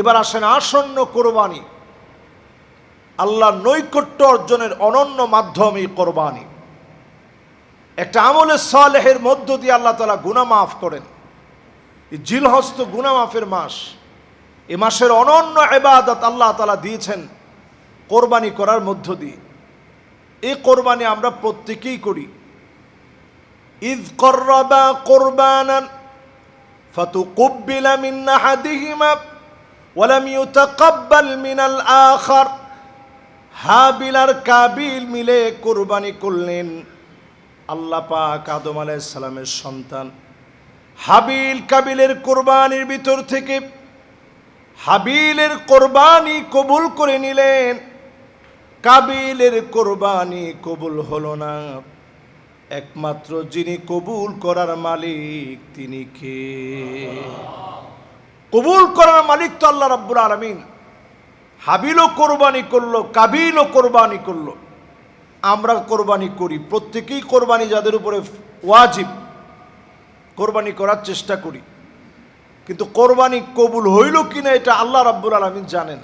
এবার আসেন আসন্ন কোরবানি। আল্লাহ নৈকট্য অর্জনের অনন্য মাধ্যমে কোরবানি। একটা আমলের সালেহের মধ্য দিয়ে আল্লাহ তালা গুণা মাফ করেন। জিলহস্ত গুণা মাফের মাস, এ মাসের অনন্য এবাদত আল্লাহ তালা দিয়েছেন কোরবানি করার মধ্য দিয়ে। এই কোরবানি আমরা প্রত্যেকেই করি। ঈদ কর্রবা কোরবান ফতু কব্বিলা মিন্না হাদিহিমা ওয়ালাম ইউতাকাব্বাল মিনাল আখার। হাবিল আর কাবিল মিলে কোরবানি করলেন আল্লাহ পাক আদম সালামের সন্তান। হাবিল কাবিলের কোরবানির ভিতর থেকে হাবিলের কোরবানি কবুল করে নিলেন। কাবিলের কোরবানি কবুল হল না। একমাত্র যিনি কবুল করার মালিক তিনি কে? কবুল করার মালিক তো আল্লাহ রাব্বুল আলমিন। হাবিলও কোরবানি করল, কাবিলও কোরবানি করল। আমরা কোরবানি করি, প্রত্যেকেই কোরবানি যাদের উপরে ওয়াজিব, কোরবানি করার চেষ্টা করি। কিন্তু কোরবানি কবুল হইল কি না এটা আল্লাহ রাব্বুল আলমিন জানেন।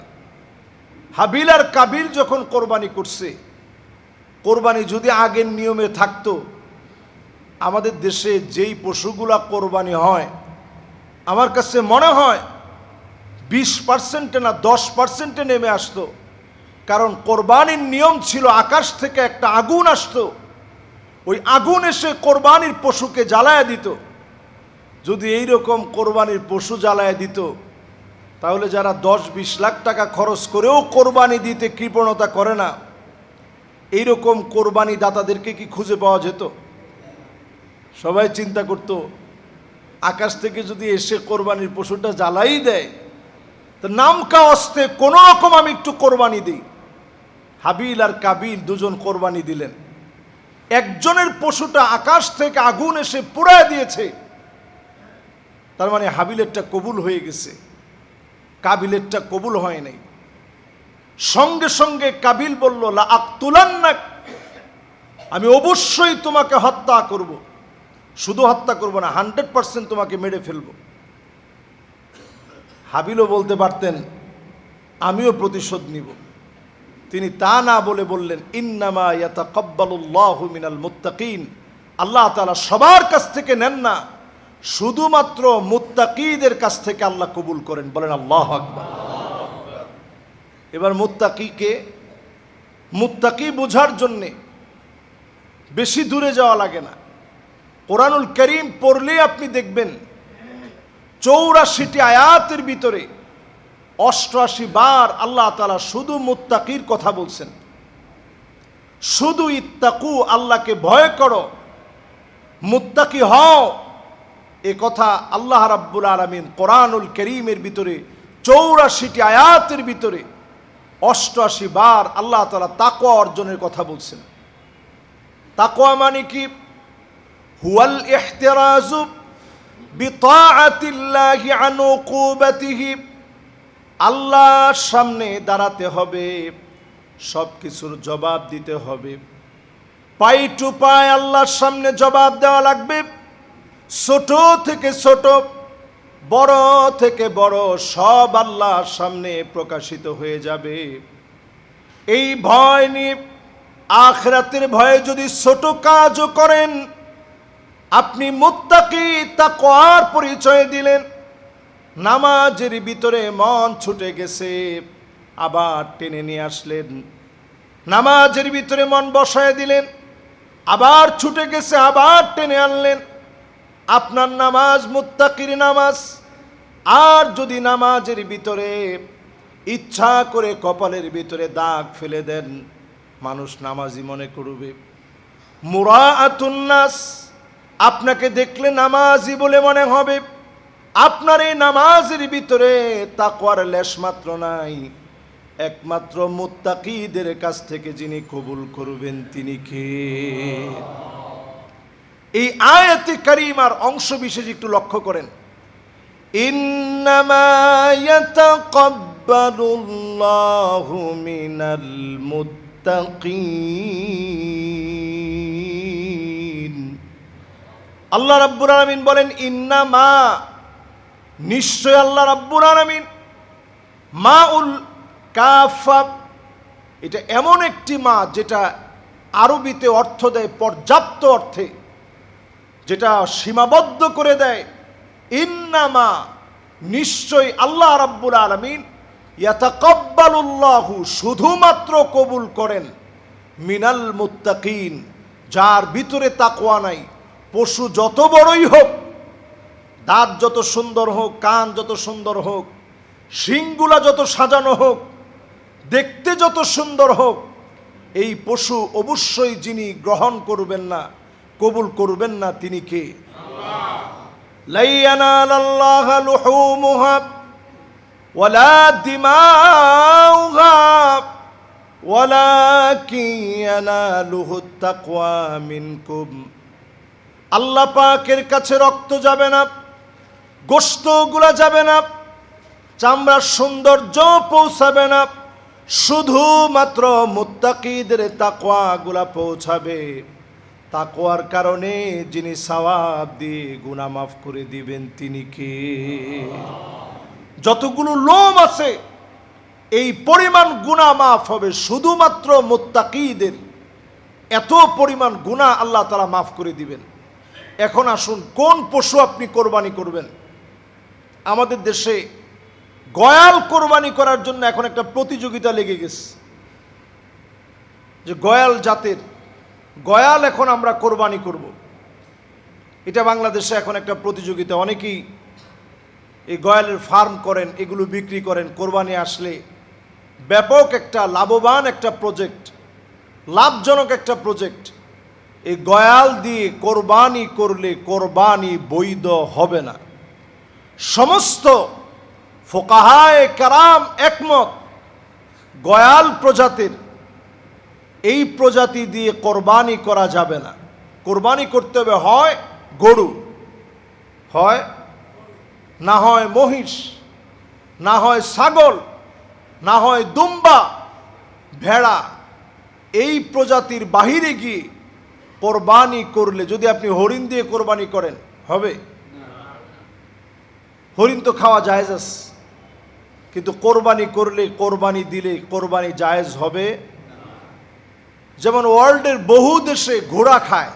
হাবিল আর কাবিল যখন কোরবানি করছে, কোরবানি যদি আগের নিয়মে থাকতো, আমাদের দেশে যেই পশুগুলা কোরবানি হয়, আমার কাছে মনে হয় বিশ পার্সেন্টে না দশ পার্সেন্টে নেমে আসতো। কারণ কোরবানির নিয়ম ছিল, আকাশ থেকে একটা আগুন আসতো। ওই আগুন এসে কোরবানির পশুকে জ্বালায় দিত। যদি এই রকম কোরবানির পশু জ্বালায় দিত, তাহলে যারা দশ বিশ লাখ টাকা খরচ করেও কোরবানি দিতে কৃপণতা করে না, এইরকম কোরবানি দাতাদেরকে কি খুঁজে পাওয়া যেত? সবাই চিন্তা করত, আকাশ থেকে যদি এসে কোরবানির পশুটা জ্বালাই দেয় তো নামকা অস্তে কোনো রকম আমি একটু কোরবানি দিই। হাবিল আর কাবিল দুজন কোরবানি দিলেন। একজনের পশুটা আকাশ থেকে আগুন এসে পুড়ায় দিয়েছে। তার মানে হাবিলেরটা কবুল হয়ে গেছে। কাবিলেরটা কবুল হয় নাই। সঙ্গে সঙ্গে কাবিল বলল, লা আক্তুলান্নাক, আমি অবশ্যই তোমাকে হত্যা করব। শুধু হত্যা করব না, হান্ড্রেড পার্সেন্ট তোমাকে মেরে ফেলব। হাবিলও বলতে পারতেন, আমিও প্রতিশোধ নিব। তিনি তা না বলে বললেন, ইন্নামা ইয়াতা কব্বালুল্লাহ মিনাল মুত্তাকিন। আল্লাহ তালা সবার কাছ থেকে নেন না, শুধুমাত্র মুত্তাকিদের কাছ থেকে আল্লাহ কবুল করেন। বলেন, আল্লাহ আকবার। এবার মুত্তাকিকে, মুত্তাকি বোঝার জন্যে বেশি দূরে যাওয়া লাগে না। কোরআনুল করিম পড়লে আপনি দেখবেন চৌরাশিটি আয়াতের ভিতরে অষ্টআশি বার আল্লাহ তালা শুধু মুত্তাকির কথা বলছেন। শুধু ইত্তাকু, আল্লাহকে ভয় করো, মুত্তাকি হও। এ কথা আল্লাহ রাব্বুল আলমিন কোরআনুল করিমের ভিতরে, চৌরাশিটি আয়াতের ভিতরে অষ্টআশি বার আল্লাহ তালা তাকোয়া অর্জনের কথা বলছেন। তাকোয়া মানে কি? হুয়াল ইহতিরাজু বিতাআতিল্লাহি আন উকুবাতিহি আল্লাহর সামনে দাঁড়াতে হবে সব কিছুর জবাব দিতে হবে। পাই টু পাই আল্লাহর সামনে জবাব দেওয়া লাগবে। ছোট থেকে ছোট, বড় থেকে বড় সব আল্লাহর সামনে প্রকাশিত হয়ে যাবে। এই ভয় নিয়ে আখরাতের ভয়ে যদি ছোট কাজও করেন আপনি মুত্তাকি তাকওয়ার পরিচয় দিলেন। নামাজের ভিতরে মন ছুটে গেছে, আবার টেনে নিয়ে আসলেন। নামাজের ভিতরে মন বসায় দিলেন, আবার ছুটে গেছে, আবার টেনে আনলেন। আপনার নামাজ মুত্তাকির নামাজ। আর যদি নামাজের ভিতরে ইচ্ছা করে কপালের ভিতরে দাগ ফেলে দেন, মানুষ নামাজি মনে করবে। মুরা আতুন্নাস আপনাকে দেখলে নামাজি বলে মনে হবে। আপনার এই নামাজের ভিতরে তাকওয়ার লেশ মাত্র নাই। একমাত্র মুত্তাকিদের কাছ থেকে যিনি কবুল করবেন তিনি কে? এই আয়াতে কারিমার অংশ বিশেষ একটু লক্ষ্য করেন। ইন্নামা ইয়াতাকাব্বালুল্লাহু মিনাল মুত্তাকিন। আল্লাহ রাব্বুল আলামিন বলেন, ইন্নামা নিশ্চয় আল্লাহ রাব্বুল আলামিন। মা উল কাফা, এটা এমন একটি মা যেটা আরবিতে অর্থ দেয় পর্যাপ্ত অর্থে, যেটা সীমাবদ্ধ করে দেয়। ইন্নামা নিশ্চয়ই আল্লাহ রাব্বুল আলমিন ইয়াতাকাব্বালুল্লাহু, শুধুমাত্র কবুল করেন মিনাল মুত্তাকিন, যার ভিতরে তাকওয়া নাই। পশু যত বড়ই হোক, দাঁত যত সুন্দর হোক, কান যত সুন্দর হোক, শিংগুলা যত সাজানো হোক, দেখতে যত সুন্দর হোক, এই পশু অবশ্যই যিনি গ্রহণ করবেন না, কবুল করবেন না তিনি কে? দিমাউহা আল্লাহ পাকের কাছে রক্ত যাবে না গোস্তগুলা যাবে না, চামড়ার সৌন্দর্য পৌঁছাবে না, শুধুমাত্র মুত্তাকিদের তাকওয়াগুলা পৌঁছাবে। তাকোয়ার কারণে যিনি সওয়াব দিয়ে গুনাহ মাফ করে দিবেন, তিনি কে? যতগুলো লোম আছে, এই পরিমাণ গুনাহ মাফ হবে, শুধুমাত্র মুত্তাকিদের এত পরিমাণ গুণা আল্লাহ তারা মাফ করে দিবেন। এখন আসুন, কোন পশু আপনি কোরবানি করবেন? আমাদের দেশে গয়াল কোরবানি করার জন্য এখন একটা প্রতিযোগিতা লেগে গেছে। যে গয়াল জাতের, গয়াল এখন আমরা কোরবানি করব। এটা বাংলাদেশে এখন একটা প্রতিযোগিতা। অনেকেই এই গয়ালের ফার্ম করেন, এগুলো বিক্রি করেন, কোরবানি আসলে ব্যাপক একটা লাভবান একটা প্রজেক্ট, লাভজনক একটা প্রজেক্ট। এই গয়াল দিয়ে কোরবানি করলে কোরবানি বৈধ হবে না। সমস্ত ফোকাহায় কারাম একমত, গয়াল প্রজাতির এই প্রজাতি দিয়ে কোরবানি করা যাবে না। কোরবানি করতে হবে হয় গরু, হয় না হয় মহিষ, না হয় ছাগল, না হয় দুম্বা, ভেড়া। এই প্রজাতির বাহিরে গিয়ে কোরবানি করলে, যদি আপনি হরিণ দিয়ে কোরবানি করেন, হবে? হরিণ তো খাওয়া জায়েজ আছে। কিন্তু কোরবানি করলে, কোরবানি দিলে কোরবানি জায়েজ হবে? যেমন ওয়ার্ল্ডের বহু দেশে ঘোড়া খায়।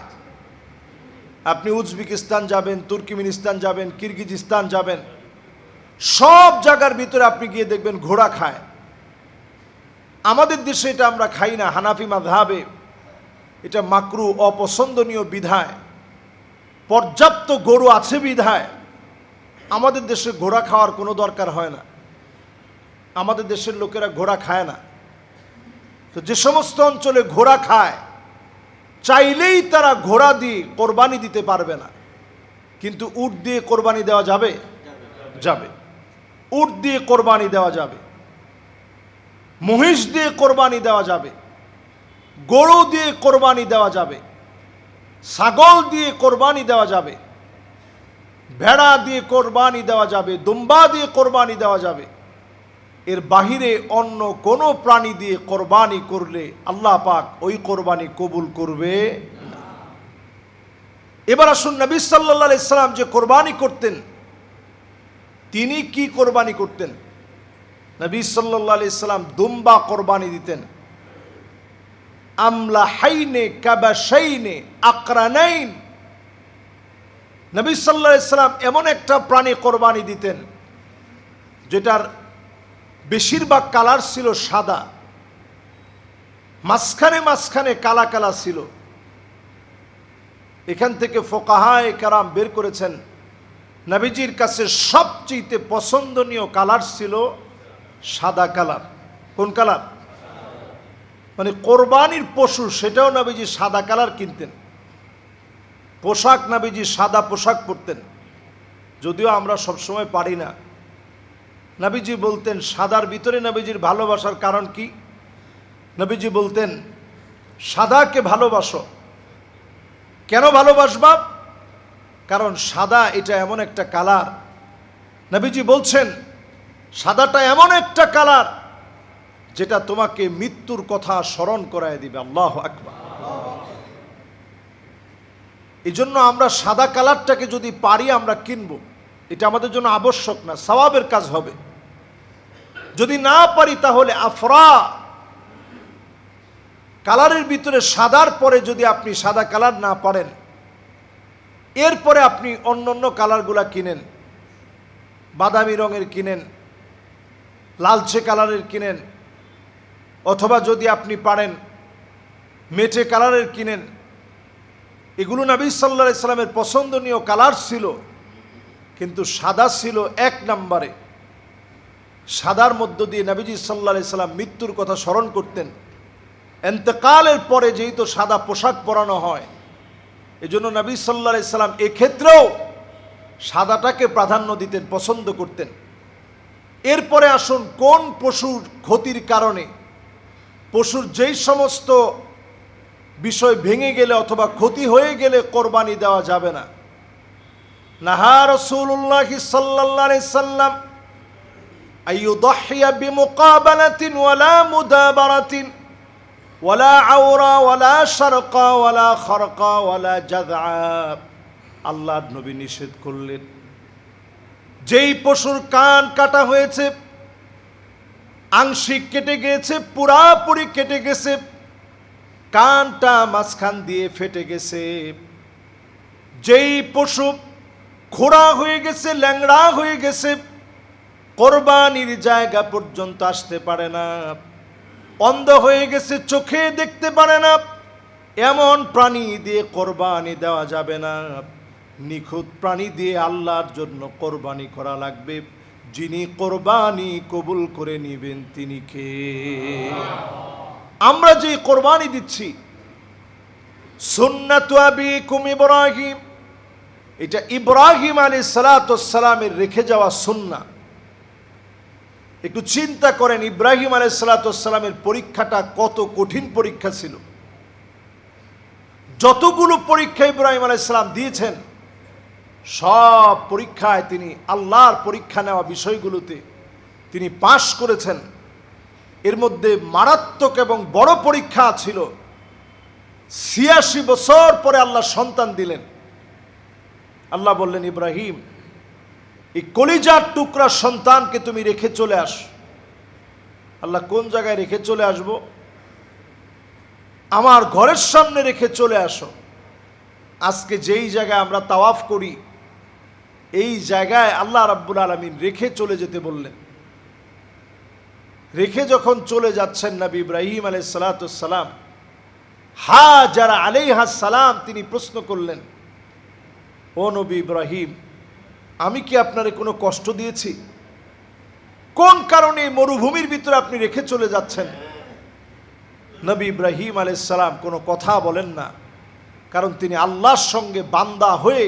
আপনি উজবেকিস্তান যাবেন, তুর্কিমিনিস্তান যাবেন, কিরগিজিস্তান যাবেন, সব জায়গার ভিতরে আপনি গিয়ে দেখবেন ঘোড়া খায়। আমাদের দেশে এটা আমরা খাই না, হানাফি মাধাবে এটা মাকরু অপছন্দনীয় বিধায়, পর্যাপ্ত গরু আছে বিধায়, আমাদের দেশে ঘোড়া খাওয়ার কোনো দরকার হয় না। আমাদের দেশের লোকেরা ঘোড়া খায় না। তো যে সমস্ত অঞ্চলে ঘোড়া খায়, চাইলেই তারা ঘোড়া দিয়ে কোরবানি দিতে পারবে না। কিন্তু উট দিয়ে কোরবানি দেওয়া যাবে? যাবে। উট দিয়ে কোরবানি দেওয়া যাবে। মহিষ দিয়ে কোরবানি দেওয়া যাবে। গরু দিয়ে কোরবানি দেওয়া যাবে, ছাগল দিয়ে কোরবানি দেওয়া যাবে, ভেড়া দিয়ে কোরবানি দেওয়া যাবে, দুম্বা দিয়ে কোরবানি দেওয়া যাবে। এর বাহিরে অন্য কোনো প্রাণী দিয়ে কোরবানি করলে আল্লাহ পাক ওই কোরবানি কবুল করবে। এবার আসুন নবী সাল্লাহ ইসলাম যে কোরবানি করতেন, তিনি কি কোরবানি করতেন? নবী সাল্লাহ ইসলাম দুম্বা কোরবানি দিতেন। আমলা হাইনে কাবাসাইনে আকরানাইন। নবী সাল্লাহ ইসলাম এমন একটা প্রাণী কোরবানি দিতেন, যেটার বেশিরভাগ কালার ছিল সাদা। মাঝখানে মাঝখানে কালা কালা ছিল। এখান থেকে ফোকাহায় কারাম বের করেছেন। নবীজির কাছে সবচেয়ে পছন্দনীয় কালার ছিল সাদা কালার। কোন কালার? মানে কোরবানির পশু, সেটাও নবীজি সাদা কালার কিনতেন। পোশাক নবীজি সাদা পোশাক পরতেন। যদিও আমরা সবসময় পারি না। নবীজি বলতেন, সাদার ভিতরে নবীজির ভালোবাসার কারণ কি? নবীজি বলতেন, সাদাকে ভালোবাসো। কেন ভালোবাসবা? কারণ সাদা এটা এমন একটা কালার। নবীজি বলছেন, সাদাটা এমন একটা কালার যেটা তোমাকে মৃত্যুর কথা স্মরণ করায় দিবে, আল্লাহ আকবার। এই জন্য আমরা সাদা কালারটাকে যদি পারি, আমরা কিনব। এটা আমাদের জন্য আবশ্যক না, সওয়াবের কাজ হবে। যদি না পারি, তাহলে আফরা। কালারের ভিতরে সাদার পরে যদি আপনি সাদা কালার না পারেন, এরপরে আপনি অন্য অন্য কালারগুলা কিনেন। বাদামি রঙের কিনেন, লালচে কালারের কিনেন অথবা যদি আপনি পারেন মেটে কালারের কিনেন। এগুলো নবী সাল্লা ইসলামের পছন্দনীয় কালার ছিল, কিন্তু সাদা ছিল এক নম্বরে। সাদার মধ্য দিয়ে নবীজি সাল্লা সাল্লাম মৃত্যুর কথা স্মরণ করতেন। এন্তেকালের পরে যেহেতু সাদা পোশাক পরানো হয়, এজন্য নবী সাল্লা সাল্লাম এক্ষেত্রেও সাদাটাকে প্রাধান্য দিতেন, পছন্দ করতেন। এরপরে আসুন কোন পশুর ক্ষতির কারণে পশুর যেই সমস্ত বিষয় ভেঙে গেলে অথবা ক্ষতি হয়ে গেলে কোরবানি দেওয়া যাবে না। নাহা রসুল্লাহ সাল্লাহ সাল্লাম ওয়ালা আল্লাহর নবী নিষেধ করলেন। যেই পশুর কান কাটা হয়েছে আংশিক কেটে গিয়েছে পুরাপুরি কেটে গেছে, কানটা মাঝখান দিয়ে ফেটে গেছে। যেই পশু খোড়া হয়ে গেছে, ল্যাংড়া হয়ে গেছে, কোরবানির জায়গা পর্যন্ত আসতে পারে না। অন্ধ হয়ে গেছে, চোখে দেখতে পারে না। এমন প্রাণী দিয়ে কোরবানি দেওয়া যাবে না। নিখুঁত প্রাণী দিয়ে আল্লাহর জন্য কোরবানি করা লাগবে। যিনি কোরবানি কবুল করে নিবেন, তিনি কে? আমরা যে কোরবানি দিচ্ছি ইব্রাহিম, এটা ইব্রাহিম আলী সালাতামের রেখে যাওয়া সুন্না একটু চিন্তা করেন, ইব্রাহিম আলী সালাতামের পরীক্ষাটা কত কঠিন পরীক্ষা ছিল? যতগুলো পরীক্ষা ইব্রাহিম আলাইসালাম দিয়েছেন সব পরীক্ষায় তিনি আল্লাহর পরীক্ষা নেওয়া বিষয়গুলোতে তিনি পাশ করেছেন। এর মধ্যে মারাত্মক এবং বড় পরীক্ষা ছিল। ছিয়াশি বছর পরে আল্লাহ সন্তান দিলেন। আল্লাহ বললেন, ইব্রাহিম, এই কলিজার টুকরা সন্তানকে তুমি রেখে চলে আস। আল্লাহ কোন জায়গায় রেখে চলে আসব? আমার ঘরের সামনে রেখে চলে আসো। আজকে যেই জায়গায় আমরা তাওয়াফ করি এই জায়গায় আল্লাহ রাব্বুল আলমিন রেখে চলে যেতে বললেন। রেখে যখন চলে যাচ্ছেন নবী ইব্রাহিম আলাই সালাতাম হা যারা আলাইহা সালাম তিনি প্রশ্ন করলেন, ও নবী ইব্রাহিম, আমি কি আপনারে কোনো কষ্ট দিয়েছি? কোন কারণে মরুভূমির ভিতরে আপনি রেখে চলে যাচ্ছেন? নবী ইব্রাহিম আলাইসালাম কোনো কথা বলেন না, কারণ তিনি আল্লাহর সঙ্গে বান্দা হয়ে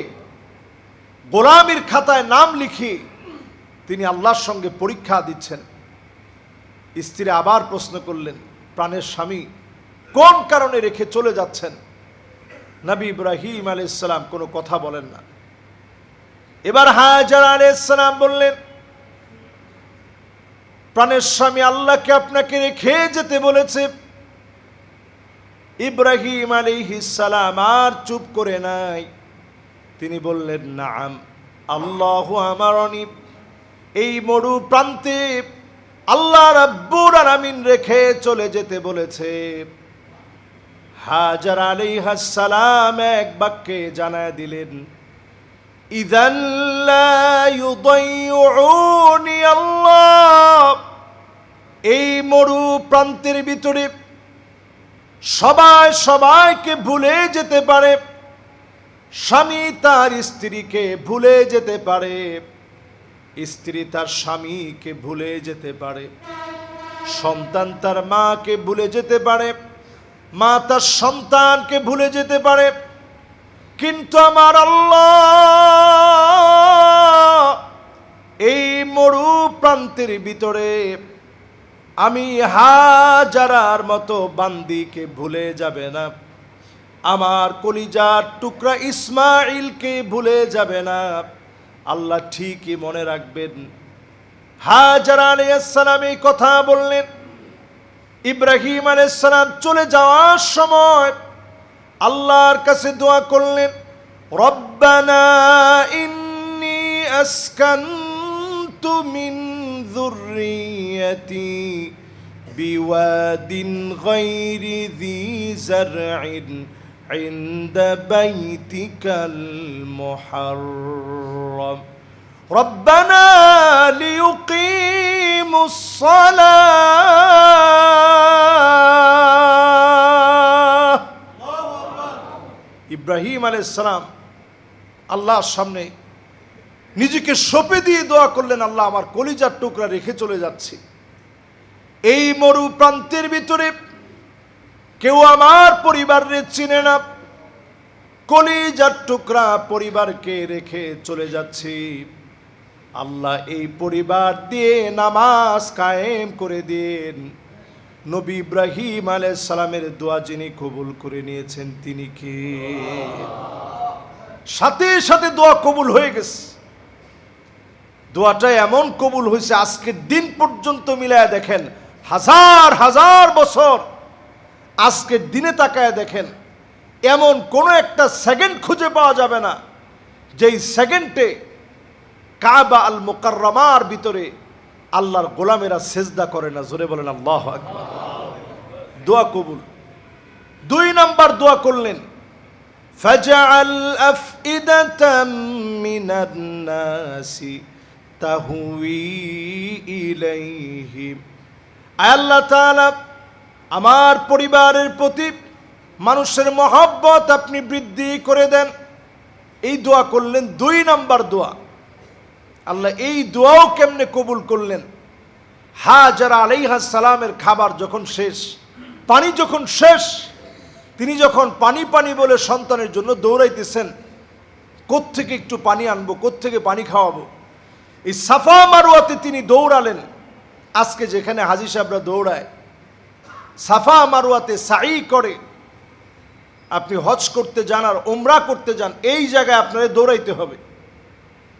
গোলামির খাতায় নাম লিখে তিনি আল্লাহর সঙ্গে পরীক্ষা দিচ্ছেন। স্ত্রী আবার প্রশ্ন করলেন, প্রাণের স্বামী কোন কারণে রেখে চলে যাচ্ছেন? নবী ইব্রাহিম আলাইসালাম কোনো কথা বলেন না। এবার হাজার আলাইসালাম বললেন, প্রাণের স্বামী আল্লাহকে আপনাকে রেখে যেতে বলেছে। ইব্রাহিম সালাম আর চুপ করে নাই। তিনি বললেন, নাম, আল্লাহ আমার অনিব এই মরু প্রান্তে আল্লাহ রাব্বুর আলামিন রেখে চলে যেতে বলেছে। হাজার আলাইহাস সালাম এক বাক্যে জানায় দিলেন আল্লাহ। এই মরু প্রান্তের ভিতরে সবাই সবাইকে ভুলে যেতে পারে। স্বামী তার স্ত্রীকে ভুলে যেতে পারে। স্ত্রী তার স্বামীকে ভুলে যেতে পারে। সন্তান তার মাকে ভুলে যেতে পারে। মা তার সন্তানকে ভুলে যেতে পারে। কিন্তু আমার আল্লাহ এই মরু প্রান্তের ভিতরে আমি হাজারার মতো বান্দিকে ভুলে যাবে না। আমার কলিজার টুকরা ইসমাইলকে ভুলে যাবে না। আল্লাহ ঠিকই মনে রাখবেন। হাজার আলিয়াসালাম এই কথা বললেন। ইব্রাহিম আলাইসালাম চলে যাওয়ার সময় আল্লাহর কাছে দোয়া করলেন, রব্বানা ইন্নি আসকান মিন যুররিয়াতি বিওয়াদিন গায়রি যি عند بيتك المحرم ربنا ليقيموا الصلاة ইব্রাহিম আলাইসালাম আল্লাহর সামনে নিজেকে সঁপে দিয়ে দোয়া করলেন আল্লাহ আমার কলিজার টুকরা রেখে চলে যাচ্ছি এই মরু প্রান্তের ভিতরে কেউ আমার পরিবারের চিনে না। কলিজার টুকরা পরিবারকে রেখে চলে যাচ্ছি। আল্লাহ এই পরিবার দিয়ে নামাজ কায়েম করে দিন। নবী ইব্রাহিম আলাইহিস সালামের দোয়া যিনি কবুল করে নিয়েছেন, তিনি কে? সাথে সাথে দোয়া কবুল হয়ে গেছে। দোয়াটা এমন কবুল হয়েছে আজকের দিন পর্যন্ত মিলায় দেখেন, হাজার হাজার বছর আজকের দিনে তাকায় দেখেন এমন কোনো একটা সেকেন্ড খুঁজে পাওয়া যাবে না যেই সেকেন্ডে কাবা আল মোকাররমার ভিতরে আল্লাহর গোলামেরা সেজদা করে না জোরে বলেন আল্লাহ আকবার দোয়া কবুল দুই নাম্বার দোয়া করলেন فجعل أفئدة من الناس تهوي إليهم আয় আল্লাহ তাআলা আমার পরিবারের প্রতি মানুষের মহব্বত আপনি বৃদ্ধি করে দেন। এই দোয়া করলেন দুই নাম্বার দোয়া। আল্লাহ এই দোয়াও কেমনে কবুল করলেন? হাজারা আলাইহা সালামের খাবার যখন শেষ, পানি যখন শেষ, তিনি যখন পানি পানি বলে সন্তানের জন্য দৌড়াইতেছেন, কোত্থেকে একটু পানি আনব, কোত্থেকে পানি খাওয়াবো? এই সাফা মারুয়াতে তিনি দৌড়ালেন। আজকে যেখানে হাজি সাহেবরা দৌড়ায় সাফা মারুয়াতে সাই করে, আপনি হজ করতে যান আর ওমরা করতে যান, এই জায়গায় আপনাদের দৌড়াইতে হবে।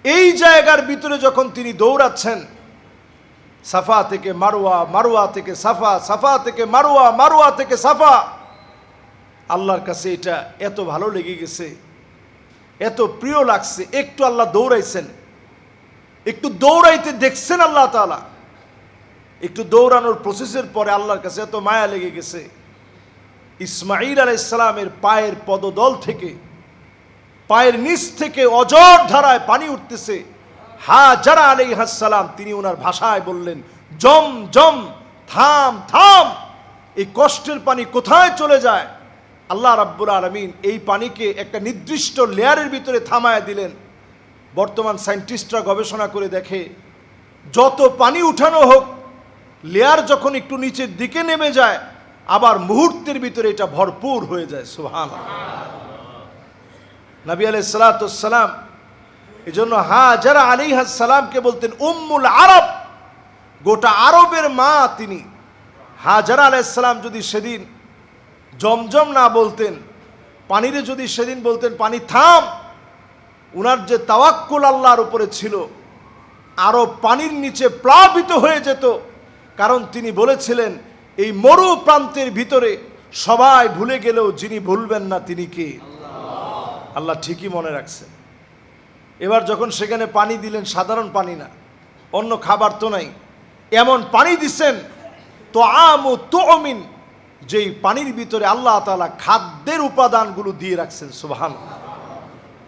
এই জায়গার ভিতরে যখন তিনি দৌড়াচ্ছেন, সাফা থেকে মারোয়া মারোয়া থেকে সাফা সাফা থেকে মারোয়া মারোয়া থেকে সাফা, আল্লাহর কাছে এটা এত ভালো লেগে গেছে, এত প্রিয় লাগছে, একটু আল্লাহ দৌড়াইছেন, একটু দৌড়াইতে দেখছেন আল্লাহ তালা একটু দৌড়ানোর প্রসেসের পরে আল্লাহর কাছে এত মায়া লেগে গেছে। ইসমাইল আলাইসালামের পায়ের পদদল থেকে, পায়ের নিচ থেকে অজর ধারায় পানি উঠতেছে। হা যারা আলাই হাসালাম তিনি ওনার ভাষায় বললেন, জম জম, থাম থাম, এই কষ্টের পানি কোথায় চলে যায়? আল্লাহ রাব্বুল আলমিন এই পানিকে একটা নির্দিষ্ট লেয়ারের ভিতরে থামায় দিলেন। বর্তমান সায়েন্টিস্টরা গবেষণা করে দেখে, যত পানি উঠানো হোক লেয়ার যখন একটু নিচের দিকে নেমে যায়, আবার মুহূর্তের ভিতরে এটা ভরপুর হয়ে যায় সুহান নবী আলাই সালাতাম এই জন্য হা যারা আলী সালামকে বলতেন, উম্মুল আরব গোটা আরবের মা তিনি। হাজারা আলাইসালাম যদি সেদিন জমজম না বলতেন, পানিরে যদি সেদিন বলতেন, পানি থাম উনার যে তাওয়াক্কুল আল্লাহর উপরে ছিল আরও পানির নিচে প্লাবিত হয়ে যেত। কারণ তিনি বলেছিলেন এই মরু প্রান্তের ভিতরে সবাই ভুলে গেলেও যিনি ভুলবেন না তিনি কে? আল্লাহ। ঠিকই মনে রাখছেন। এবার যখন সেখানে পানি দিলেন সাধারণ পানি না অন্য খাবার তো নাই এমন পানি দিছেন তো আম ও তো অমিন যেই পানির ভিতরে আল্লাহ তালা খাদ্যের উপাদানগুলো দিয়ে রাখছেন সুবাহান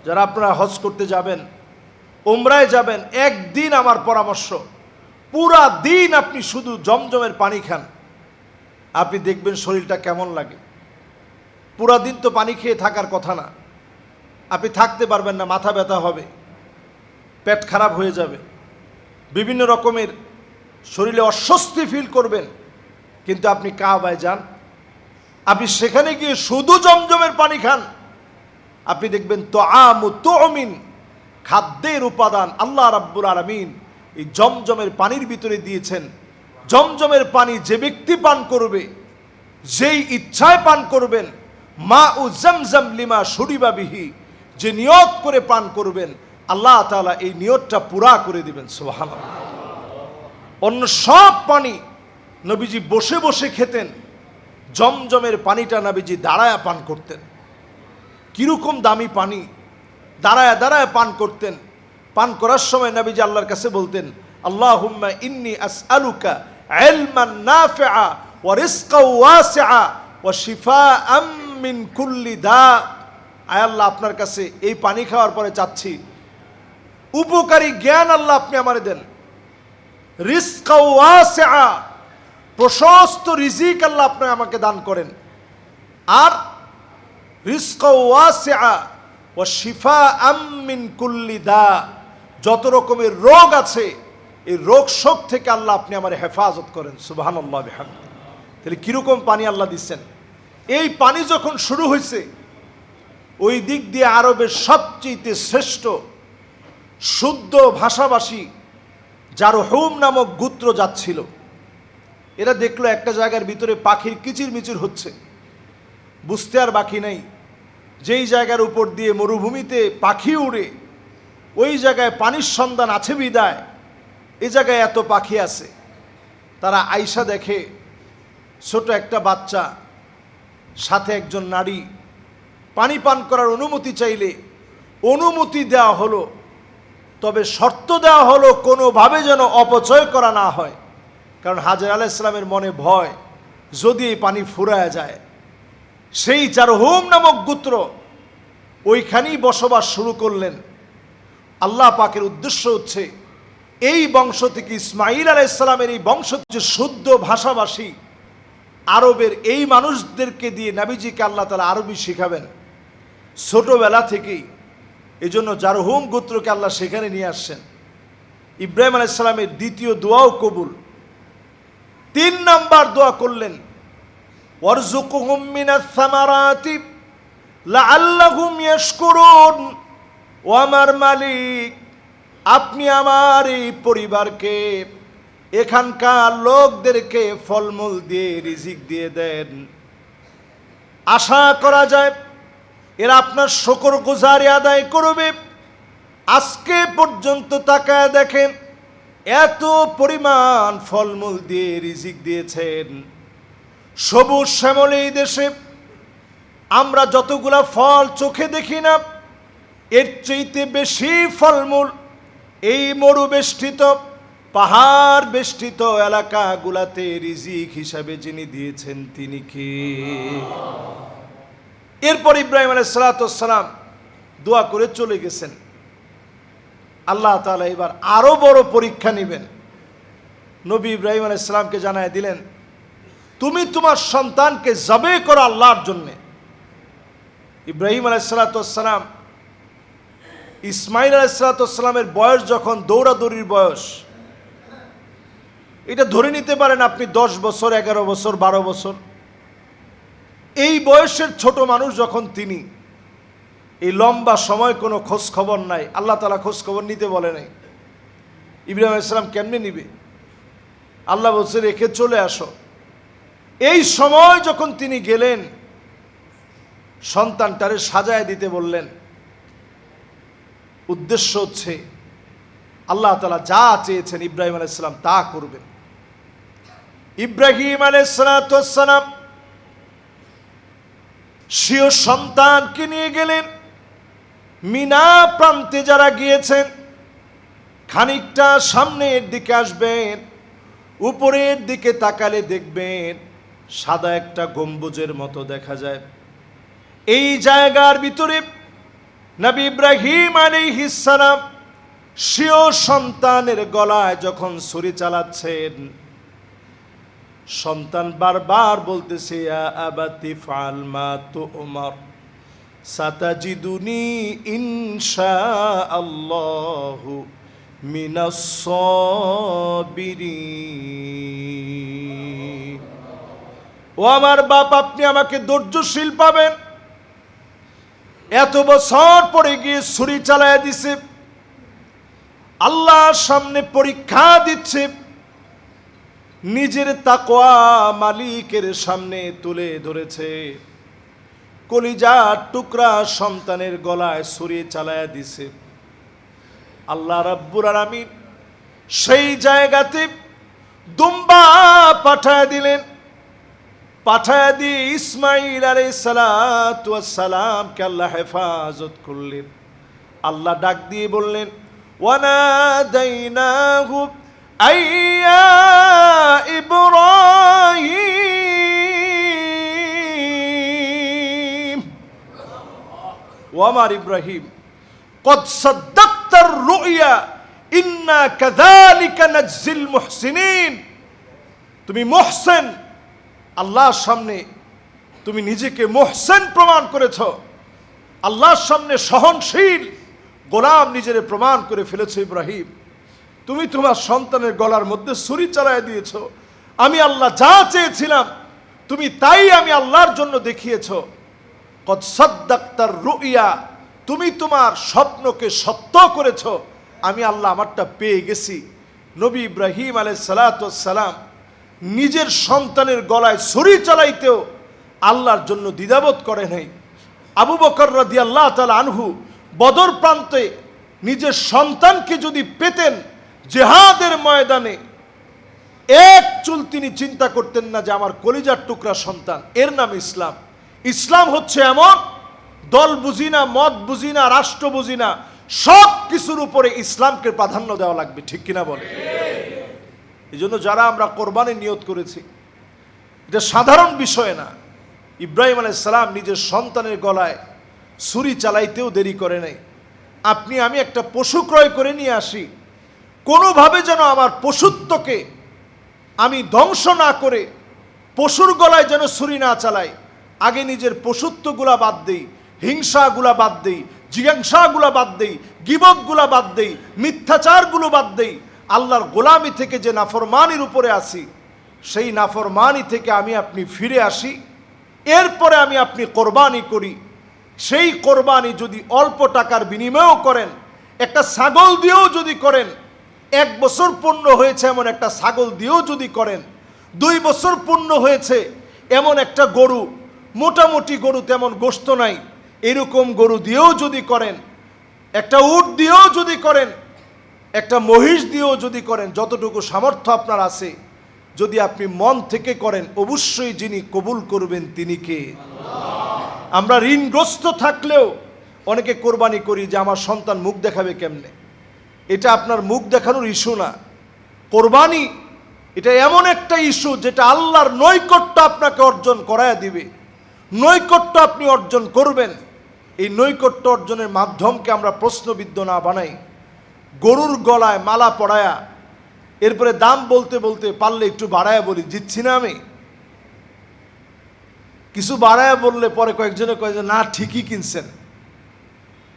যারা আপনারা হজ করতে যাবেন ওমরায় যাবেন একদিন আমার পরামর্শ পুরা দিন আপনি শুধু জমজমের পানি খান। আপনি দেখবেন শরীরটা কেমন লাগে। পুরা দিন তো পানি খেয়ে থাকার কথা না। আপনি থাকতে পারবেন না, মাথা ব্যথা হবে, পেট খারাপ হয়ে যাবে। বিভিন্ন রকমের শরীরে অস্বস্তি ফিল করবেন, কিন্তু আপনি কাবায় যান। আপনি সেখানে গিয়ে শুধু জমজমের পানি খান। আপনি দেখবেন তো আমু তো অমিন খাদ্যের উপাদান আল্লাহ রাব্বুল আলমিন এই জমজমের পানির ভিতরে দিয়েছেন। জমজমের পানি যে ব্যক্তি পান করবে, যেই ইচ্ছায় পান করবেন মা উ জমজম লিমা সুরিবাবিহি যে নিয়ত করে পান করবেন, আল্লাহ তালা এই নিয়তটা পুরা করে দিবেন সোহান অন্য সব পানি নবীজি বসে বসে খেতেন, জমজমের পানিটা নবীজি দাঁড়ায়া পান করতেন। কীরকম দামি পানি, দাঁড়ায় দাঁড়ায় পান করতেন। পান করার সময় নবীজি আল্লাহর কাছে বলতেন, আল্লাহুম্মা ইন্নি আসআলুকা ইলমান নাফিআ ওয়া রিজকাও ওয়াসিআ ওয়া শিফাআম মিন কুল্লি দা. আয় আল্লাহ, আপনার কাছে এই পানি খাওয়ার পরে চাচ্ছি। উপকারী জ্ঞান আল্লাহ আপনি আমার দেন। রিস্কা ওয়াসিআ, প্রশস্ত রিজিক আল্লাহ আপনি আমাকে দান করেন। আর রিস্কা ওয়াসিআ ও শিফা আমিন কুল্লি দা। যত রকমের রোগ আছে, এই রোগ শোক থেকে আল্লাহ আপনি আমার হেফাজত করেন সুবাহান আল্লাহ তাহলে কীরকম পানি আল্লাহ দিচ্ছেন? এই পানি যখন শুরু হয়েছে ওই দিক দিয়ে আরবের সবচেয়ে শ্রেষ্ঠ শুদ্ধ ভাষাভাষী যার হোম নামক গুত্র যাচ্ছিল। এরা দেখল একটা জায়গার ভিতরে পাখির কিচির মিচির হচ্ছে। বুঝতে আর বাকি নেই। যেই জায়গার উপর দিয়ে মরুভূমিতে পাখি উড়ে ওই জায়গায় পানির সন্ধান আছে বিদায়। এ জায়গায় এত পাখি আছে। তারা আইসা দেখে ছোট একটা বাচ্চা, সাথে একজন নারী পানি পান করার অনুমতি চাইলে অনুমতি দেওয়া হলো। তবে শর্ত দেওয়া হলো কোনোভাবে যেন অপচয় করা না হয়। কারণ হাজার আলাহ ইসলামের মনে ভয়, যদি এই পানি ফুরায় যায়। সেই যার হোম নামক গুত্র ওইখানেই বসবাস শুরু করলেন। আল্লাহ পাকের উদ্দেশ্য হচ্ছে এই বংশ থেকে ইসমাইল আলাহ ইসলামের এই বংশ হচ্ছে শুদ্ধ ভাষাভাষী। আরবের এই মানুষদেরকে দিয়ে নাবিজিকে আল্লাহ তালা আরবি শিখাবেন। ছোটবেলা থেকেই। এই জন্য জারহুম গোত্রকে আল্লাহ সেখানে নিয়ে আসছেন। ইব্রাহিম আলাইসালামের দ্বিতীয় দোয়াও কবুল। তিন নাম্বার দোয়া করলেন ওয়ারজুকুহুম মিনাস সামারাতি লাআল্লাহুম ও আমার মালিক, আপনি আমার এই পরিবারকে, এখানকার লোকদেরকে ফলমূল দিয়ে, রিজিক দিয়ে দেন। আশা করা যায়, এরা আপনার শকর গুজারি আদায় করবে। আজকে পর্যন্ত তাকায় দেখেন, এত পরিমাণ ফলমূল দিয়ে, রিজিক দিয়েছেন। সবুজ শ্যামল এই দেশে, আমরা যতগুলা ফল চোখে দেখি না এর চাইতে বেশি ফলমূল এই মরু বেষ্টিত পাহাড় বেষ্টিত এলাকাগুলাতে রিজিক হিসাবে যিনি দিয়েছেন তিনি কে? এরপর ইব্রাহিম আলাই সালাতাম দোয়া করে চলে গেছেন। আল্লাহ তালা এবার আরও বড় পরীক্ষা নেবেন। নবী ইব্রাহিম আলাইসালামকে জানায় দিলেন, তুমি তোমার সন্তানকে জবে করো আল্লাহর জন্যে। ইব্রাহিম আলাইসালাতাম ইসমাইল আলাইসালাতামের বয়স যখন দৌড়াদৌড়ির বয়স, এটা ধরে নিতে পারেন আপনি দশ বছর, এগারো বছর, বারো বছর। এই বয়সের ছোট মানুষ যখন তিনি, এই লম্বা সময় কোনো খোঁজ খবর নাই, আল্লাহ তালা খোঁজ খবর নিতে বলে নাই। ইব্রাহিম ইসলাম কেমনে নিবে? আল্লাহ বলছে, রেখে চলে আসো। এই সময় যখন তিনি গেলেন, সন্তানটারে সাজায় দিতে বললেন। উদ্দেশ্য হচ্ছে আল্লাহ তালা যা চেয়েছেন ইব্রাহিম আলাইসালাম তা করবেন। ইব্রাহিম আলাইসালাম স্বীয় সন্তানকে নিয়ে গেলেন। মিনা প্রান্তে যারা গিয়েছেন, খানিকটা সামনের দিকে আসবেন, উপরের দিকে তাকালে দেখবেন সাদা একটা গম্বুজের মতো দেখা যায়। এই জায়গার ভিতরে নবী ইব্রাহিম আলী আলাইহিসসালাম স্বীয় সন্তানের গলায় যখন ছুরি চালাচ্ছেন, সন্তান বারবার বলতেছে, "ইয়া আবাতি ফাল মা তু উমর সাতাজিদুনি ইনশা আল্লাহু মিনাস সাবিরিন। ও আমার বাপ, আপনি আমাকে ধৈর্যশীল পাবেন। এত বছর পরে গিয়ে ছুরি চালায় দিছে। আল্লাহর সামনে পরীক্ষা দিচ্ছে। নিজের তাকোয়া মালিকের সামনে তুলে ধরেছে। কলিজার টুকরা সন্তানের গলায় ছুরি চালায়া দিছে। আল্লাহ রাব্বুর আলামিন সেই জায়গাতে দুম্বা পাঠায় দিলেন। পাঠায় দি ইসমাইল আরে সালাতামকে আল্লাহ হেফাজত করলেন। আল্লাহ ডাক দিয়ে বললেন ওয়ানা দাইনা হুব আইয়া ও ওয়ামার ইব্রাহিম, কদ সাদ্দাক্তার রুইয়া, ইন্না কাদালিকা নাজিল মুহসিনিন। তুমি মোহসেন আল্লাহর সামনে তুমি নিজেকে মোহসেন প্রমাণ করেছ। আল্লাহর সামনে সহনশীল গোলাম নিজের প্রমাণ করে ফেলেছ ইব্রাহিম। তুমি তোমার সন্তানের গলার মধ্যে ছুরি চালায় দিয়েছ। আমি আল্লাহ যা চেয়েছিলাম, তুমি তাই আমি আল্লাহর জন্য দেখিয়েছ। কদ সদ্দাক্তার রুইয়া, তুমি তোমার স্বপ্নকে সত্য করেছ। আমি আল্লাহ আমারটা পেয়ে গেছি। নবী ইব্রাহিম আলাই সালাম নিজের সন্তানের গলায় ছুরি চালাইতেও আল্লাহর জন্য দ্বিধাবোধ করে নাই। আবু বকর রাদি আল্লাহ তালা আনহু বদর প্রান্তে নিজের সন্তানকে যদি পেতেন, জেহাদের ময়দানে এক চুল তিনি চিন্তা করতেন না যে আমার কলিজার টুকরা সন্তান। এর নাম ইসলাম। ইসলাম হচ্ছে এমন, দল বুঝি না, মত বুঝি না, রাষ্ট্র বুঝি না সব কিছুর উপরে ইসলামকে প্রাধান্য দেওয়া লাগবে, ঠিক কিনা বলে? এই জন্য যারা আমরা কোরবানি নিয়ত করেছি, এটা সাধারণ বিষয় না। ইব্রাহিম আলাইসালাম নিজের সন্তানের গলায় ছুরি চালাইতেও দেরি করে নাই। আপনি, আমি একটা পশু ক্রয় করে নিয়ে আসি, কোনোভাবে যেন আমার পশুত্বকে আমি ধ্বংস না করে পশুর গলায় যেন ছুরি না চালাই, আগে নিজের পশুত্বগুলা বাদ দেই, হিংসাগুলা বাদ দেই, জিজ্ঞাসাগুলা বাদ দেই গিবকগুলা বাদ দেই, মিথ্যাচারগুলো বাদ দেই আল্লাহর গোলামি থেকে যে নাফরমানির উপরে আসি সেই নাফরমানি থেকে আমি আপনি ফিরে আসি। এরপরে আমি আপনি কোরবানি করি। সেই কোরবানি যদি অল্প টাকার বিনিময়ও করেন, একটা ছাগল দিয়েও যদি করেন, এক বছর পূর্ণ হয়েছে এমন একটা ছাগল দিয়েও যদি করেন, দুই বছর পূর্ণ হয়েছে এমন একটা গরু, মোটামুটি গরু তেমন গোস্ত নাই, এরকম গরু দিয়েও যদি করেন, একটা উট দিয়েও যদি করেন একটা মহিষ দিয়েও যদি করেন, যতটুকু সামর্থ্য আপনার আছে, যদি আপনি মন থেকে করেন, অবশ্যই যিনি কবুল করবেন তিনি কে? আমরা ঋণগ্রস্ত থাকলেও অনেকে কোরবানি করি যে আমার সন্তান মুখ দেখাবে কেমনে? এটা আপনার মুখ দেখানোর ইস্যু না। কোরবানি, এটা এমন একটা ইস্যু যেটা আল্লাহর নৈকট্য আপনাকে অর্জন করায় দিবে। নৈকট্য আপনি অর্জন করবেন। এই নৈকট্য অর্জনের মাধ্যমকে আমরা প্রশ্নবিদ্ধ না বানাই। গরুর গলায় মালা পড়ায়া এরপরে দাম বলতে বলতে পারলে একটু বাড়ায়া বলি, জিতছি না আমি? কিছু বাড়ায়া বললে পরে কয়েকজনে কয়ে যে, না, ঠিকই কিনছেন।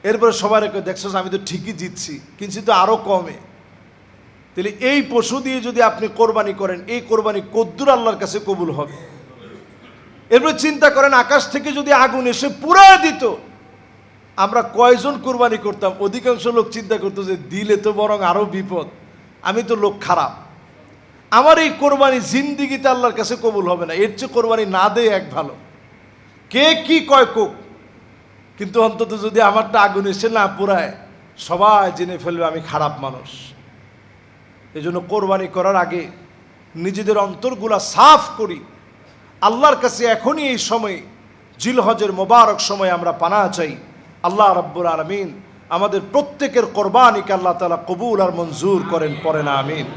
এরপরে কয়ে দেখছ আমি তো ঠিকই জিতছি, কিনছি তো আরও কমে। তাহলে এই পশু দিয়ে যদি আপনি কোরবানি করেন, এই কোরবানি কদ্দুর আল্লাহর কাছে কবুল হবে। এরপরে চিন্তা করেন, আকাশ থেকে যদি আগুন এসে পুরায় দিত আমরা কয়জন কোরবানি করতাম? অধিকাংশ লোক চিন্তা করতো যে, দিলে তো বরং আরও বিপদ। আমি তো লোক খারাপ। আমার এই কোরবানি জিন্দিগিতে আল্লাহর কাছে কবুল হবে না। এর চেয়ে কোরবানি না দেয় এক ভালো। কে কি কয় কোক? কিন্তু অন্তত যদি আমারটা আগুন এসে না পুরায় সবাই জেনে ফেলবে আমি খারাপ মানুষ। এই জন্য কোরবানি করার আগে নিজেদের অন্তরগুলা সাফ করি। আল্লাহর কাছে এখনই এই সময়, জিলহজের মোবারক সময় আমরা পানা চাই। আল্লাহ রব্বুল আলমিন আমাদের প্রত্যেকের কোরবানিকে আল্লাহ তালা কবুল আর মঞ্জুর করেন পরে না, আমিন।